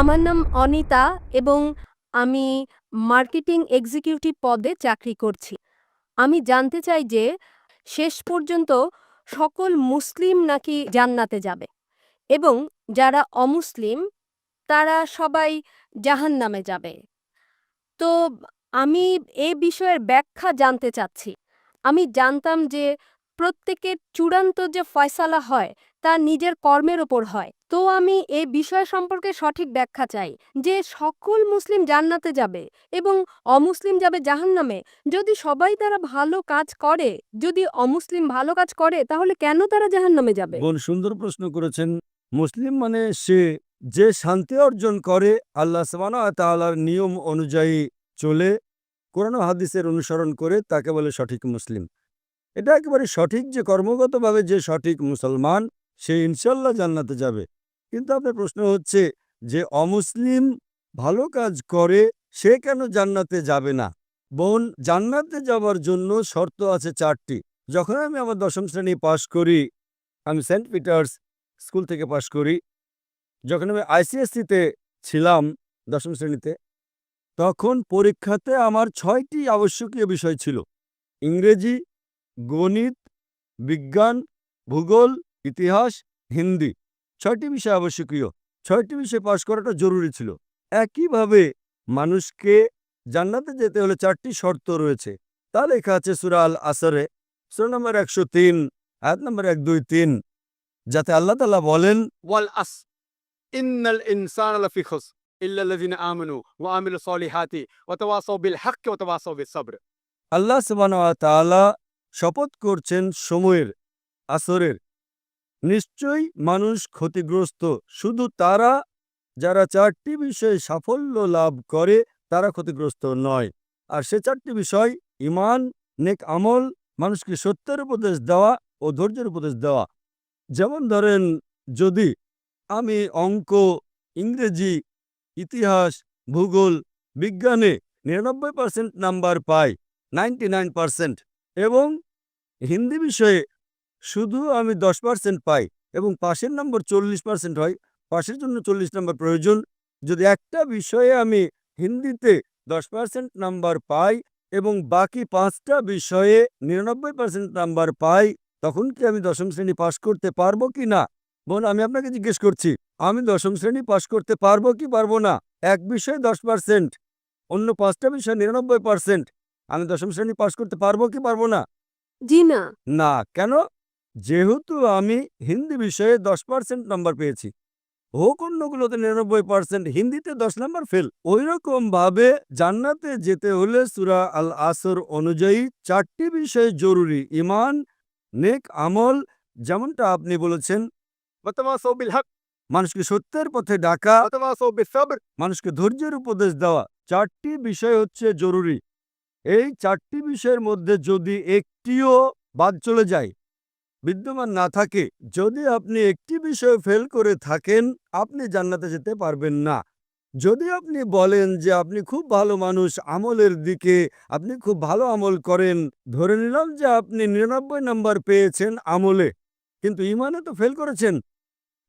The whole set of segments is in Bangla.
আমার নাম অনিতা এবং আমি মার্কেটিং এক্সিকিউটিভ পদে চাকরি করছি। আমি জানতে চাই যে শেষ পর্যন্ত সকল মুসলিম নাকি জান্নাতে যাবে এবং যারা অমুসলিম, তারা সবাই জাহান্নামে যাবে। তো আমি এ বিষয়ের ব্যাখ্যা জানতে চাচ্ছি। আমি জানতাম যে প্রত্যেকের চূড়ান্ত যে ফয়সালা হয়, তা নিজের কর্মের ওপর হয়। তো আমি এ বিষয় সম্পর্কে সঠিক ব্যাখ্যা চাই যে সকল মুসলিম জান্নাতে যাবে এবং অমুসলিম যাবে জাহান্নামে। যদি সবাই তারা ভালো কাজ করে, যদি অমুসলিম ভালো কাজ করে, তাহলে কেন তারা জাহান্নামে যাবে? বোন, সুন্দর প্রশ্ন করেছেন। মুসলিম মানে সে যে শান্তি অর্জন করে, আল্লাহ সাবানা তাআলার নিয়ম অনুযায়ী চলে, কোরআন হাদিসের অনুসরণ করে, তাকে বলে সঠিক মুসলিম। এটা একেবারে সঠিক যে কর্মগতভাবে যে সঠিক মুসলমান, সে ইনশাল্লাহ জান্নাতে যাবে। কিন্তু আপনার প্রশ্ন হচ্ছে যে অমুসলিম ভালো কাজ করে, সে কেন জান্নাতে যাবে না? বোন, জান্নাতে যাওয়ার জন্য শর্ত আছে চারটি। যখন আমি আমার দশম শ্রেণি পাশ করি, আমি সেন্ট পিটার্স স্কুল থেকে পাশ করি, যখন আমি আইসিএসসিতে ছিলাম দশম শ্রেণীতে, তখন পরীক্ষাতে আমার ছয়টি আবশ্যকীয় বিষয় ছিল। ইংরেজি গণিত বিজ্ঞান ভূগোল ইতিহাস হিন্দি। ছয়টি বিষয় আবশ্যকীয়। ছয়টি বিষয় পাশ করাটা জরুরি ছিল। একইভাবে মানুষকে জান্নাতে যেতে হলে চারটি শর্ত রয়েছে। তা লেখা আছে সুরাল আসরে সুরা নম্বর একশো তিন আয়াত নম্বর এক দুই তিন যাতে আল্লাহ তালা বলেন ওয়াল আস ইন্নাল ইনসান আল্লাহ সুবাহ শপথ করছেন সময়ের, আসরের। নিশ্চয়ই মানুষ ক্ষতিগ্রস্ত। শুধু তারা, যারা চারটি বিষয়ে সাফল্য লাভ করে, তারা ক্ষতিগ্রস্ত নয়। আর সে চারটি বিষয় ইমান নেক আমল, মানুষকে সত্যের উপদেশ দেওয়া ও ধৈর্যের উপদেশ দেওয়া। যেমন ধরেন, যদি আমি অঙ্ক, ইংরেজি, ইতিহাস, ভূগোল, বিজ্ঞানে নিরানব্বই পার্সেন্ট নাম্বার পাই, নাইনটি এবং হিন্দি বিষয়ে শুধু আমি দশ পার্সেন্ট পাই এবং পাশের নম্বর চল্লিশ পার্সেন্ট হয়। পাশের জন্য চল্লিশ নম্বর প্রয়োজন। যদি একটা বিষয়ে আমি হিন্দিতে দশ পার্সেন্ট নাম্বার পাই এবং বাকি পাঁচটা বিষয়ে নিরানব্বই পার্সেন্ট নাম্বার পাই, তখন কি আমি দশম শ্রেণি পাশ করতে পারব কি না? বোন, আমি আপনাকে জিজ্ঞেস করছি, আমি দশম শ্রেণি পাশ করতে পারব কি পারব না? এক বিষয়ে দশ পার্সেন্ট অন্য পাঁচটা বিষয়ে নিরানব্বই পার্সেন্ট আমি দশম শ্রেণি পাশ করতে পারব কি পারব না? জি না। না কেন? যেহেতু আমি হিন্দি বিষয়ে দশ পার্সেন্ট নাম্বার পেয়েছি। হোক অন্যগুলোতে নিরানব্বই পার্সেন্ট হিন্দিতে দশ নাম্বার ফেল। ওই ভাবে জান্নাতে যেতে হলে সুরা আল আসর অনুযায়ী চারটি বিষয় জরুরি। ইমান নেক আমল যেমনটা আপনি বলেছেন। মানুষকে সত্যের পথে ডাকা। মানুষকে ধৈর্যের উপদেশ দেওয়া। চারটি বিষয় হচ্ছে জরুরি। এই চারটি বিষয়ের মধ্যে যদি একটিও বাদ চলে যায়, বিদ্যমান না থাকে, যদি আপনি একটি বিষয় ফেল করে থাকেন, আপনি জান্নাতে যেতে পারবেন না। যদি আপনি বলেন যে আপনি খুব ভালো মানুষ, আমলের দিকে আপনি খুব ভালো আমল করেন, ধরে নিলাম যে আপনি নিরানব্বই নাম্বার পেয়েছেন আমলে, কিন্তু ইমানে তো ফেল করেছেন।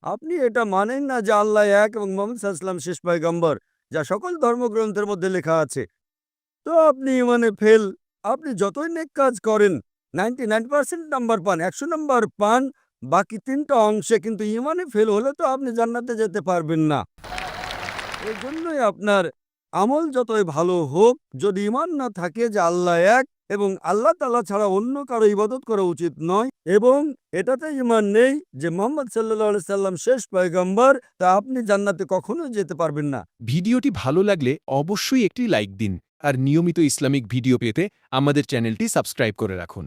আপনি এটা মানেন না যে আল্লাহ এক এবং মোহাম্মদ সাল্লাম শেষ পায়গম্বর, যা সকল ধর্মগ্রন্থের মধ্যে লেখা আছে। তো আপনি মানে ফেল আপনি যতই নেক কাজ করেন নাইনটি নাইন পার্সেন্ট নাম্বার পান, একশো নাম্বার পান, বাকি তিনটা অংশে কিন্তু ইমানে ফেল হলে তো আপনি জান্নাতে যেতে পারবেন না। এই জন্যই আপনার আমল যতই ভালো হোক, যদি ইমান না থাকে যে আল্লাহ এক এবং আল্লাহ তালা ছাড়া অন্য কারও ইবাদত করা উচিত নয় এবং এটাতে ইমান নেই যে মোহাম্মদ সাল্লাহ সাল্লাম শেষ পয়গম্বর, তা আপনি জান্নাতে কখনো যেতে পারবেন না। ভিডিওটি ভালো লাগলে অবশ্যই একটি লাইক দিন। আর নিয়মিত ইসলামিক ভিডিও পেতে আমাদের চ্যানেলটি সাবস্ক্রাইব করে রাখুন।